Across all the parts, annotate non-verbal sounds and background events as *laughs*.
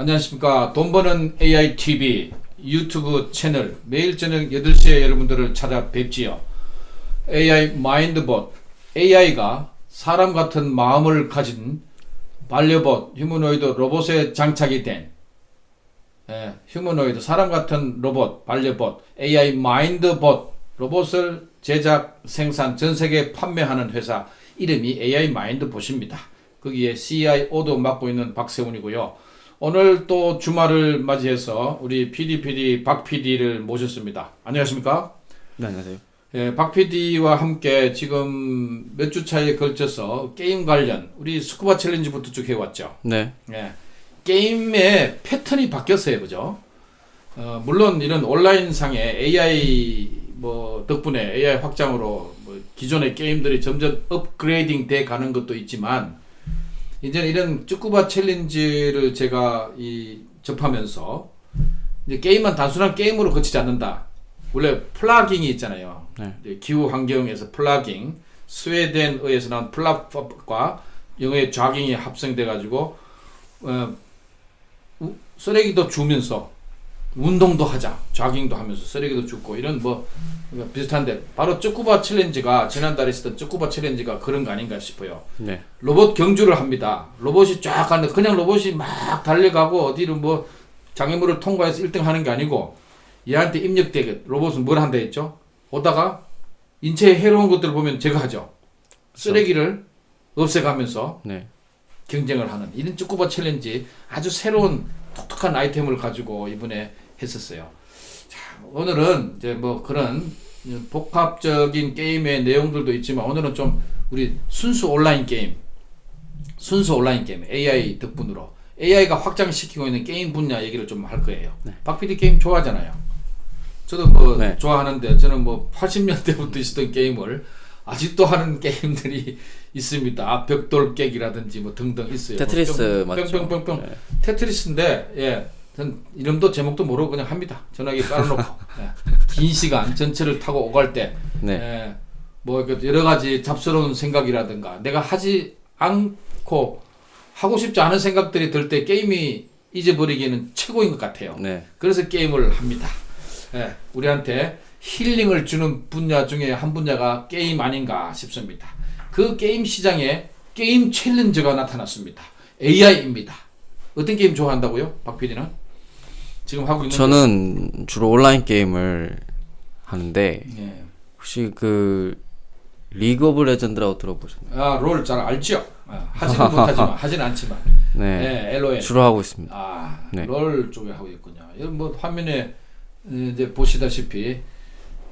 안녕하십니까. 돈 버는 AI TV 유튜브 채널 매일 저녁 8시에 여러분들을 찾아뵙지요. AI 마인드봇 AI가 사람 같은 마음을 가진 반려봇 휴머노이드 로봇에 장착이 된 예, 휴머노이드 사람 같은 로봇 반려봇 AI 마인드봇 로봇을 제작 생산 전 세계 판매하는 회사 이름이 AI 마인드봇입니다. 거기에 CIO도 맡고 있는 박세훈이고요. 오늘 또 주말을 맞이해서 우리 PDPD 박 PD를 모셨습니다. 안녕하십니까? 네, 안녕하세요. 예, 박 PD와 함께 지금 몇 주 차에 걸쳐서 게임 관련 우리 스쿠바 챌린지부터 쭉 해왔죠. 네, 예, 게임의 패턴이 바뀌었어요, 그죠? 어, 물론 이런 온라인 상에 AI 뭐 덕분에 AI 확장으로 뭐 기존의 게임들이 점점 업그레이딩 돼 가는 것도 있지만 이제는 이런 쭈꾸바 챌린지를 제가 이 접하면서 이제 게임만 단순한 게임으로 그치지 않는다. 원래 플라깅이 있잖아요. 네. 이제 기후 환경에서 플라깅, 스웨덴어에서 나온 플랍과 영어의 좌깅이 합성돼 가지고 어, 우- 쓰레기도 주면서 운동도 하자, 좌깅도 하면서 쓰레기도 줍고 이런 뭐 그러니까 비슷한데 바로 쭈꾸바 챌린지가 지난달에 있었던 쭈꾸바 챌린지가 그런 거 아닌가 싶어요. 네, 로봇 경주를 합니다. 로봇이 쫙 가는데 그냥 로봇이 막 달려가고 어디를 뭐 장애물을 통과해서 1등 하는 게 아니고 얘한테 입력되게 로봇은 뭘 한다 했죠? 오다가 인체에 해로운 것들을 보면 제가 하죠. 쓰레기를 없애가면서 네, 경쟁을 하는 이런 쭈꾸바 챌린지 아주 새로운 독특한 아이템을 가지고 이번에 했었어요. 자, 오늘은 이제 뭐 그런 복합적인 게임의 내용들도 있지만 오늘은 좀 우리 순수 온라인 게임, 순수 온라인 게임 AI 덕분으로 AI가 확장시키고 있는 게임 분야 얘기를 좀 할 거예요. 박 PD 게임 좋아하잖아요. 저도 뭐 네. 좋아하는데 저는 뭐 80년대부터 있었던 게임을 아직도 하는 게임들이 *laughs* 있습니다. 아, 벽돌 깨기라든지 뭐 등등 있어요. 테트리스 뭐 맞죠? 뿅뿅뿅뿅 네. 테트리스인데 예. 전 이름도 제목도 모르고 그냥 합니다. 전화기 깔아놓고 예. *laughs* 긴 시간 전체를 타고 오갈 때 네, 예, 뭐 여러 가지 잡스러운 생각이라든가 내가 하지 않고 하고 싶지 않은 생각들이 들 때 게임이 잊어버리기에는 최고인 것 같아요. 네, 그래서 게임을 합니다. 예, 우리한테 힐링을 주는 분야 중에 한 분야가 게임 아닌가 싶습니다. 그 게임 시장에 게임 챌린저가 나타났습니다. AI입니다. 어떤 게임 좋아한다고요? 박 PD는? 지금 하고 있는 저는 주로 온라인 게임을 하는데 예. 혹시 그 리그 오브 레전드라고 들어보셨나요? 아, 롤 잘 알죠? 아, 하지는 못하지만 *laughs* 하지는 않지만 네, 예, LOL 주로 하고 있습니다. 아, 네. 롤 쪽에 하고 있군요. 이건 뭐 화면에 이제 보시다시피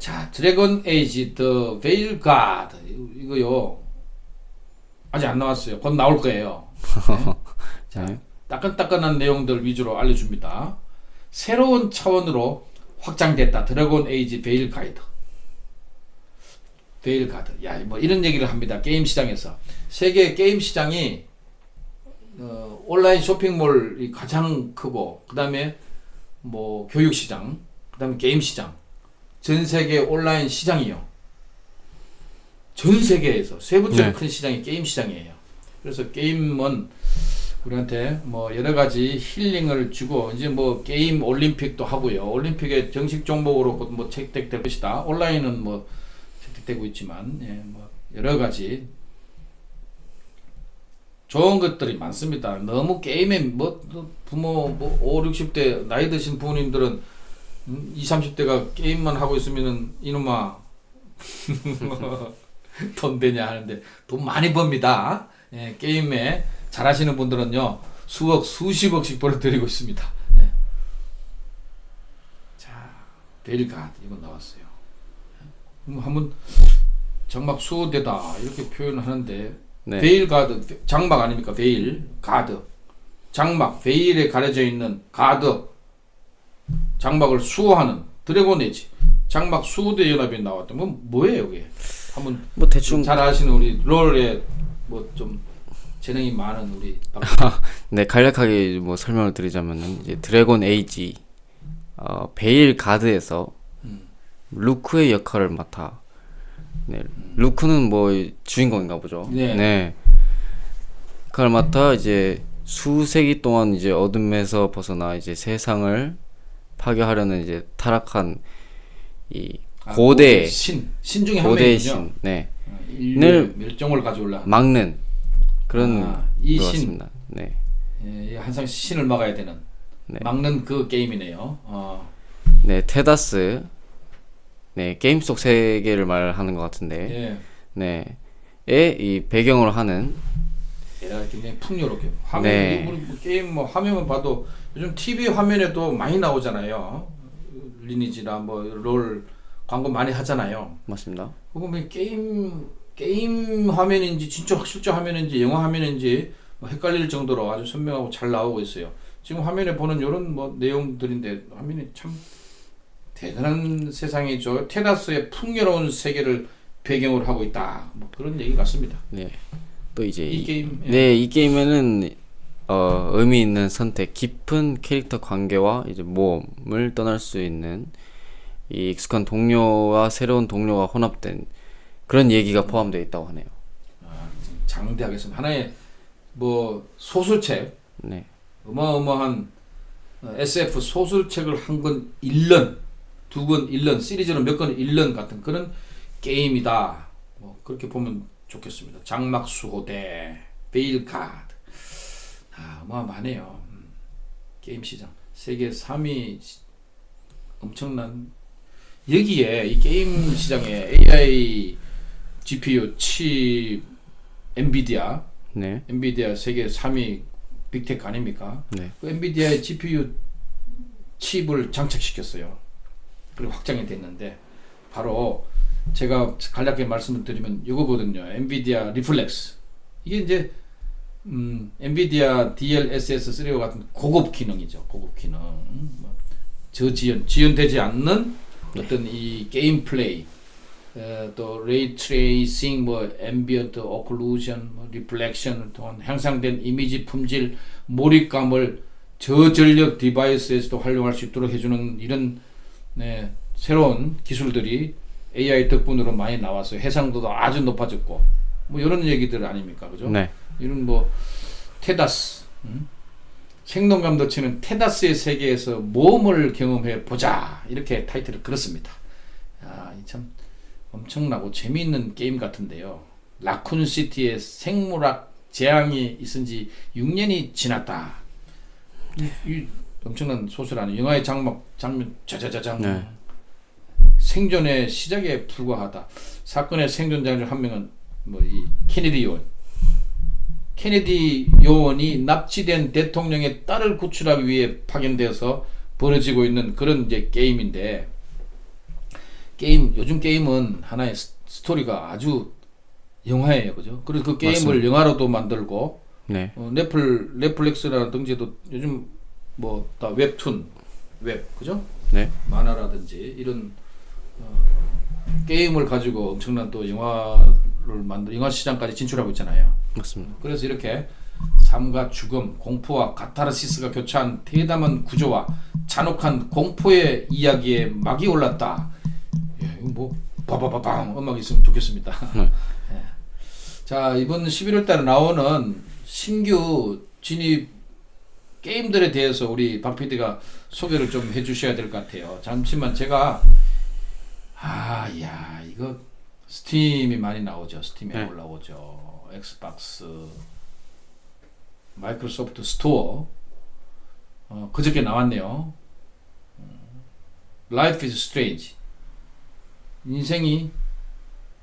자, 드래곤 에이지 더 베일 가드 이거요. 아직 안 나왔어요. 곧 나올 거예요. *laughs* 자, 네. 따끈따끈한 내용들 위주로 알려 줍니다. 새로운 차원으로 확장됐다. 드래곤 에이지 베일 가이드. 베일 가드. 야, 뭐 이런 얘기를 합니다. 게임 시장에서. 세계 게임 시장이 어, 온라인 쇼핑몰이 가장 크고 그다음에 뭐 교육 시장, 그다음에 게임 시장. 전 세계 온라인 시장이요. 전 세계에서 세 번째로 네. 큰 시장이 게임 시장이에요. 그래서 게임은 우리한테 뭐 여러 가지 힐링을 주고 이제 뭐 게임 올림픽도 하고요. 올림픽의 정식 종목으로 곧뭐 채택될 것이다. 온라인은 뭐 채택되고 있지만 예, 뭐 여러 가지 좋은 것들이 많습니다. 너무 게임에 뭐 부모 뭐 5, 60대 나이 드신 부모님들은 음, 20, 30대가 게임만 하고 있으면은 이놈아 *laughs* 돈 되냐 하는데 돈 많이 법니다. 예, 게임에 잘하시는 분들은요 수억 수십억씩 벌어들이고 있습니다. 예. 자 베일가드 이거 나왔어요. 그럼 한번 장막 수호대다 이렇게 표현하는데 네, 베일 가드 장막 아닙니까? 베일 가드 장막 베일에 가려져 있는 가드 장막을 수호하는 드래곤 에지. 장막 수호대 연합이 나왔다 뭐 뭐예요 이게? 한번 뭐 대충 잘 아시는 우리 롤에 뭐좀 재능이 많은 우리 박 *laughs* 네 간략하게 뭐 설명을 드리자면은 이제 드래곤 에이지 어, 베일 가드에서 루크의 역할을 맡아 네, 루크는 뭐 주인공인가 보죠. 네. 네. 역할을 맡아 이제 수세기 동안 이제 어둠에서 벗어나 이제 세상을 파괴하려는 이제 타락한 이 아, 고대 신, 신 중에 한 고대 명이군요. 신, 네 인류의 멸종을 가져올라. 막는 그런 아, 이것 신. 네, 예, 항상 신을 막아야 되는 네. 막는 그 게임이네요. 어, 네 테다스, 네 게임 속 세계를 말하는 것 같은데, 예. 네, 에이 배경으로 하는 야, 굉장히 풍요롭게 화면 네. 우리 뭐 게임 뭐 화면만 봐도 요즘 TV 화면에도 많이 나오잖아요. 리니지나 뭐 롤 광고 많이 하잖아요. 맞습니다. 그거 뭐 게임 게임 화면인지 진짜 실제 화면인지 영화 화면인지 뭐 헷갈릴 정도로 아주 선명하고 잘 나오고 있어요. 지금 화면에 보는 이런 뭐 내용들인데 화면이 참 대단한 세상이죠. 테다스의 풍요로운 세계를 배경으로 하고 있다. 뭐 그런 얘기 같습니다. 네, 또 이제 이 이, 게임 예. 네, 이 게임에는 어, 의미 있는 선택, 깊은 캐릭터 관계와 이제 모험을 떠날 수 있는 이 익숙한 동료와 새로운 동료가 혼합된 그런 얘기가 포함되어 있다고 하네요. 아, 장대하겠습니다. 하나의 뭐 소설책 네, 어마어마한 어, SF 소설책을 한권 읽는 두권 읽는 시리즈로 몇권 읽는 같은 그런 게임이다. 뭐 그렇게 보면 좋겠습니다. 장막수호대 베일카드 아 어마어마하네요. 음, 게임 시장 세계 3위 시- 엄청난 여기에 이 게임 시장에 AI GPU 칩 엔비디아 네, 엔비디아 세계 3위 빅테크 아닙니까? 네, 그 엔비디아의 GPU 칩을 장착시켰어요. 그리고 확장이 됐는데 바로 제가 간략하게 말씀을 드리면 이거거든요. 엔비디아 리플렉스. 이게 이제 음, 엔비디아 DLSS3와 같은 고급 기능이죠. 고급 기능. 음, 뭐 저지연, 지연되지 않는 어떤 이 게임 플레이, 에, 또 레이 트레이싱, 뭐 앰비언트 오클루전, 뭐 리플렉션을 통한 향상된 이미지 품질, 몰입감을 저전력 디바이스에서도 활용할 수 있도록 해주는 이런 네, 새로운 기술들이 AI 덕분으로 많이 나왔어요. 해상도도 아주 높아졌고 뭐 이런 얘기들 아닙니까, 그죠? 네, 이런 뭐 테다스 음? 생동감 도 치는 테다스의 세계에서 모험을 경험해 보자 이렇게 타이틀을 걸었습니다. 아, 이참 엄청나고 재미있는 게임 같은데요. 라쿤 시티의 생물학 재앙이 있은 지 6년이 지났다. 이, 이 엄청난 소설 아니에요. 영화의 장막 장면 짜자자장 네. 생존의 시작에 불과하다. 사건의 생존자 중한 명은 뭐 이 케네디 요원. 케네디 요원이 납치된 대통령의 딸을 구출하기 위해 파견되어서 벌어지고 있는 그런 이제 게임인데 게임 요즘 게임은 하나의 스- 스토리가 아주 영화예요, 그죠? 그래서 그 게임을 맞습니다. 영화로도 만들고 네, 어, 넷플 넷플릭스라든지도 요즘 뭐 다 웹툰 웹 그죠? 네, 만화라든지 이런 어, 게임을 가지고 엄청난 또 영화를 만들 영화 시장까지 진출하고 있잖아요. 맞습니다. 그래서 이렇게 삶과 죽음, 공포와 카타르시스가 교차한 대담한 구조와 잔혹한 공포의 이야기에 막이 올랐다. 뭐 바바바방 음악 있으면 좋겠습니다. 네. *laughs* 예. 자 이번 11월 달에 나오는 신규 진입 게임들에 대해서 우리 박 PD가 소개를 좀 해주셔야 될 것 같아요. 잠시만 제가 아야 이거 스팀이 많이 나오죠. 스팀에 네. 올라오죠. 엑스박스, 마이크로소프트 스토어 어, 그저께 나왔네요. 음, Life is strange. 인생이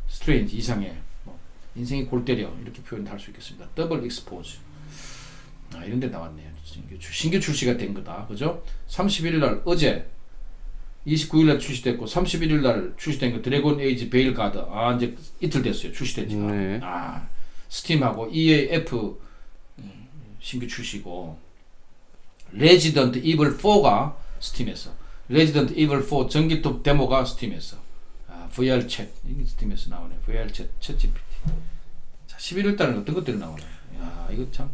스트레인지 이상해. 뭐, 인생이 골 때려 이렇게 표현할 수 있겠습니다. 더블 익스포즈. 아 이런 데 나왔네요. 신규, 출- 신규 출시가 된 거다. 그죠? 31일 날 어제 29일 날 출시됐고 31일 날 출시된 거 드래곤 에이지 베일 가드. 아 이제 이틀 됐어요. 출시된 지가. 네. 아 스팀하고 EAF 음, 신규 출시고 레지던트 이블 4가 스팀에서 레지던트 이블 4 전기톱 데모가 스팀에서 아, VR 챗 이게 스팀에서 나오네 VR 챗 챗GPT 자 11월 달은 어떤 것들이 나오네 야 이거 참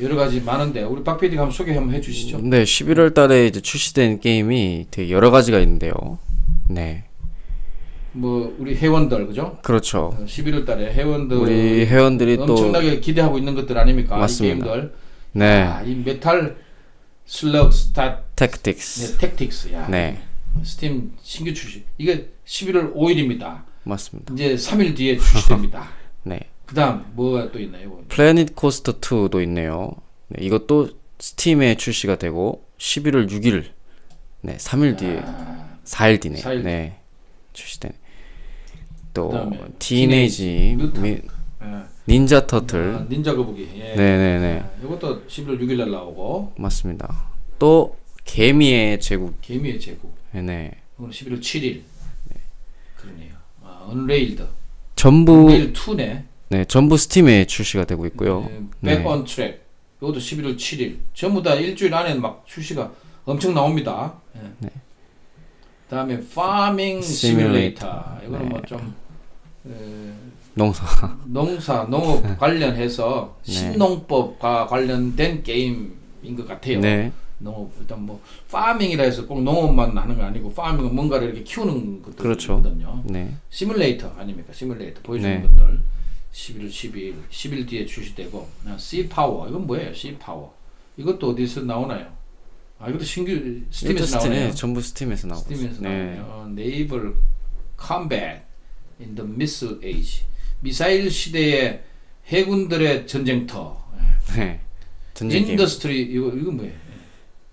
여러 가지 많은데 우리 박 PD가 한번 소개 한번 해주시죠 네, 11월 달에 이제 출시된 게임이 되게 여러 가지가 있는데요. 네, 뭐 우리 회원들 그죠 그렇죠. 어, 11월 달에 회원들 우리 회원들이 또 엄청나게 기대하고 있는 것들 아닙니까? 맞습니다. 이 게임들 네. 아, 이 메탈 슬럭 스타 택틱스. 네, 택틱스. 야. 네. 스팀 신규 출시. 이게 11월 5일입니다. 맞습니다. 이제 3일 뒤에 출시됩니다. *laughs* 네. 그다음 뭐가 또 있나요? 플래닛 코스터 2도 있네요. 네, 이것도 스팀에 출시가 되고 11월 6일. 네, 3일 뒤에 4일 뒤네. 4일 뒤. 네. 출시되네. 또. 미- 예. 닌자 터틀. 아, 닌자 거북이. 예. 네, 네, 네. 아, 이것도 11월 6일 날 나오고 맞습니다. 또 개미의 제국. 개미의 제국. 네. 이건 11월 7일. 그러네요. 아, 언레일드. 전부 언레일 2네. 네, 전부 스팀에 출시가 되고 있고요. 네. 백온 트랙. 이것도 11월 7일. 전부 다 일주일 안에 막 출시가 엄청 나옵니다. 예. 그다음에 파밍 시뮬레이터. 이거는 네. 뭐좀 농사. *laughs* 농사 농업 관련해서 네. 신농법과 관련된 게임인 것 같아요. 네. 농업 일단 뭐 파밍이라 해서 꼭 농업만 하는 거 아니고 파밍은 뭔가를 이렇게 키우는 그렇죠. 것들이거든요. 네. 시뮬레이터 아닙니까? 시뮬레이터 보여주는 네. 것들 11월 12일 10일 뒤에 출시되고 C 파워 이건 뭐예요? C 파워 이것도 어디서 나오나요? 아 이것도 신규 스팀에서 스팀, 나오네요. 네, 전부 스팀에서 나오고 스팀에서. 네. 나오네요. 네이블 컴뱃 in the missile age 미사일 시대의 해군들의 전쟁터 네. 전쟁. 인더스트리 이거 이거 뭐예요?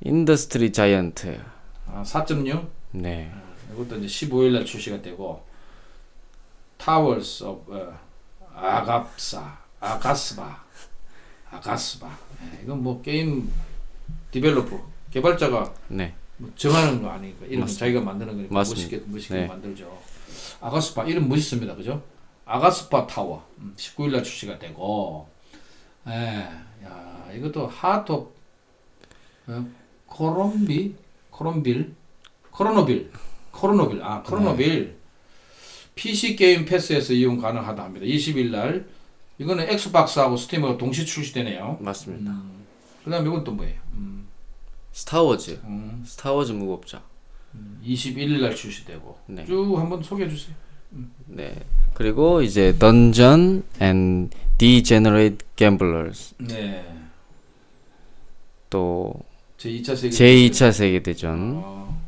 인더스트리 자이언트. 아, 4.6 네. 이것도 이제 15일 날 출시가 되고 타워스 오브 어, 아갑사 아가스바 아가스바 예, 이건 뭐 게임 디벨로퍼 개발자가 네. 뭐 정하는 거 아니니까 이름. 자기가 만드는 거니까 맞습니다. 멋있게 멋있게 네. 만들죠 아가스바 이름 멋있습니다 그죠 아가스바 타워 음, 19일 날 출시가 되고 예, 야 이것도 하트 어, 코롬비 코롬빌 코로노빌 코로노빌 아 코로노빌 PC 게임 패스에서 이용 가능하다 합니다 20일 날 이거는 엑스박스하고 스팀하고 동시 출시되네요 맞습니다. 음, 그다음에 이건 또 뭐예요 음, 스타워즈. 음, 스타워즈 무법자. 21일 날 출시되고 네. 쭉 한번 소개해 주세요. 네. 그리고 이제 던전 앤 디제너레이트 갬블러스. 네. 또 제 2차 세계 제2차 세계 대전. 어,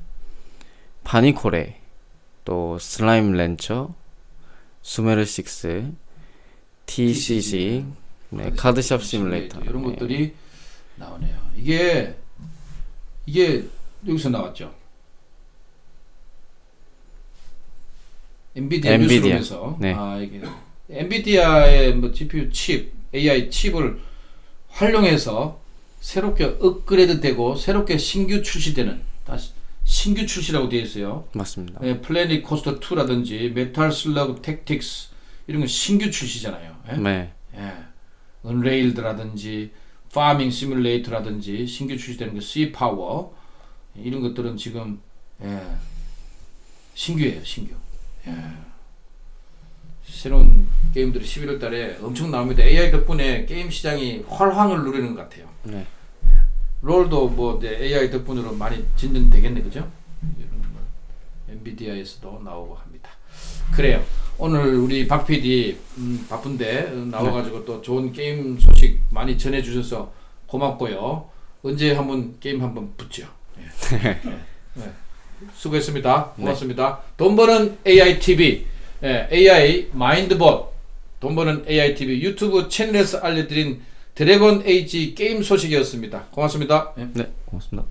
파니코레. 또 슬라임 렌처. 수메르 6. TCG. 네, 카드샵 시뮬레이터. 이런 네. 것들이 나오네요. 이게 이게 여기서 나왔죠. 엔비디아, 엔비디아. 뉴스룸에서 네. 아 이게 엔비디아의 뭐 GPU 칩, AI 칩을 활용해서 새롭게 업그레이드되고 새롭게 신규 출시되는 다시 신규 출시라고 되어 있어요. 맞습니다. 예, 플래닛 코스터 2라든지 메탈 슬러그 택틱스 이런 건 신규 출시잖아요. 예? 네. 예. 언레일드라든지 파밍 시뮬레이터라든지 신규 출시되는 그 C 파워 이런 것들은 지금 예. 신규예요, 신규. 예. 새로운 게임들이 11월 달에 엄청 나옵니다. AI 덕분에 게임 시장이 활황을 누리는 것 같아요. 네. 롤도 뭐 이제 AI 덕분으로 많이 진전되겠네, 그죠? 이런 뭐 엔비디아에서도 나오고 합니다. 그래요. 오늘 우리 박 PD 음, 바쁜데 어, 나와가지고 또 좋은 게임 소식 많이 전해주셔서 고맙고요. 언제 한번 게임 한번 붙죠. 예. *laughs* 예. 예. 수고했습니다. 고맙습니다. 돈 버는 AI TV, 예, AI 마인드봇, 돈 버는 AI TV 유튜브 채널에서 알려드린 드래곤 에이지 게임 소식이었습니다. 고맙습니다. 예. 네. 고맙습니다.